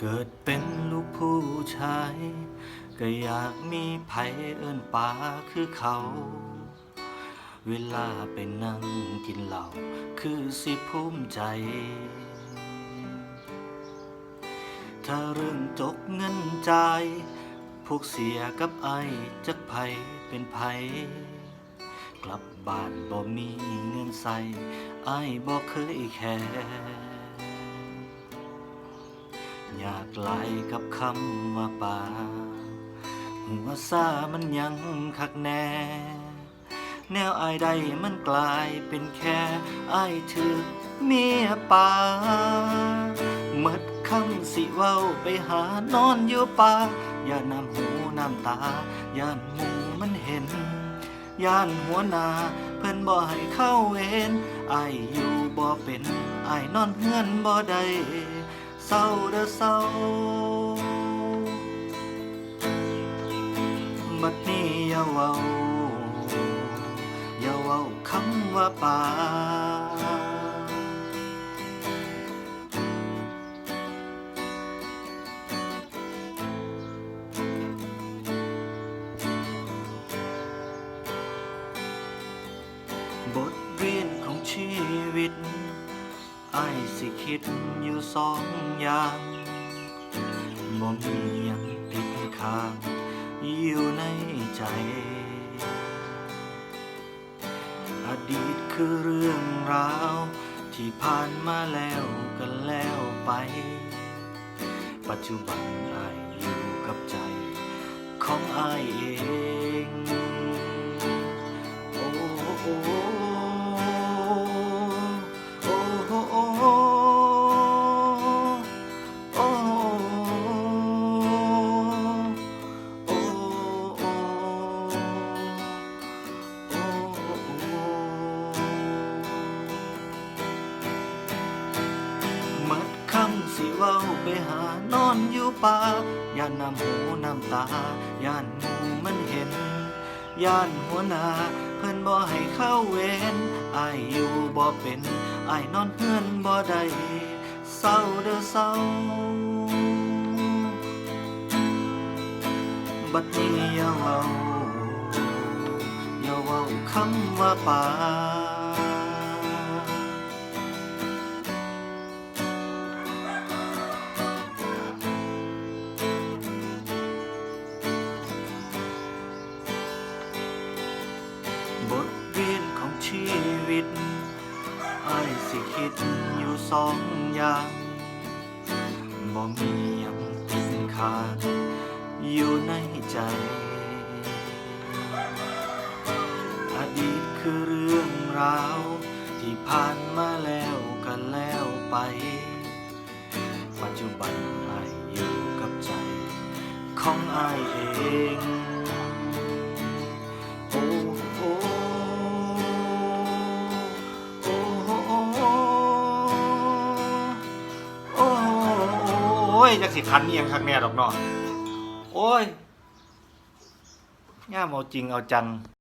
เกิดเป็นลูกผู้ชาย ก็อยากมีไผเอิ้นป่าคือเขา เวลาไปนั่งกินเหล้าคือสิภูมิใจ ถ้าเรื่องจกเงินจ่าย พวกเสียกับไอจักไผเป็นไผกลับบ้านบ่มีเงินใส่ไอบ่เคยแคร์ อยากไล่กับคำว่าป่าหัวซามันยังคักแน่ แนวอายใดมันกลายเป็นแค่อายถือเมียป่าเมดคำสิเว้าไปหานอนอยู่ป่าอย่านำหูน้ำตา ย่านหมูมันเห็น ย่านหัวนาเพิ่นบ่ให้เข้าเวนออยู่บ่เป็นไอนอนเฮือนบ่ได้ เศร้าเด้อเศร้าบัดนี้อย่าเว้าอย่าเว้าคำว่าป่าบทเรียนของชีวิต ไอ้สิคิดอยู่สองอย่างบ่มียังติดค้างอยู่ในใจ อดีตคือเรื่องราว ที่ผ่านมาแล้วกันแล้วไป ปัจจุบันไอายอยู่กับใจ ของไอายเอง เว้าไปหานอนอยู่ป่าย่านน้ำหูน้ำตาย่านหมูมันเห็นย่านหัวหน้าเพิ่นบ่ให้เข้าเวรอายอยู่บ่เป็นอายนอนเฮือนบ่ได้เศร้าเด้อเศร้าบัดนี้อย่าเว้าอย่าเว้าคำว่าป่า คิดอยู่สองอย่างบ่มียังติดค้างอยู่ในใจ อดีตคือเรื่องราว ที่ผ่านมาแล้วกันแล้วไป ปัจจุบันอายอยู่กับใจ ของอายเอง ยจักสิทันเอียงข้างแน่ดอกเนาะโอ้ยง่ามเอาจริงเอาจัง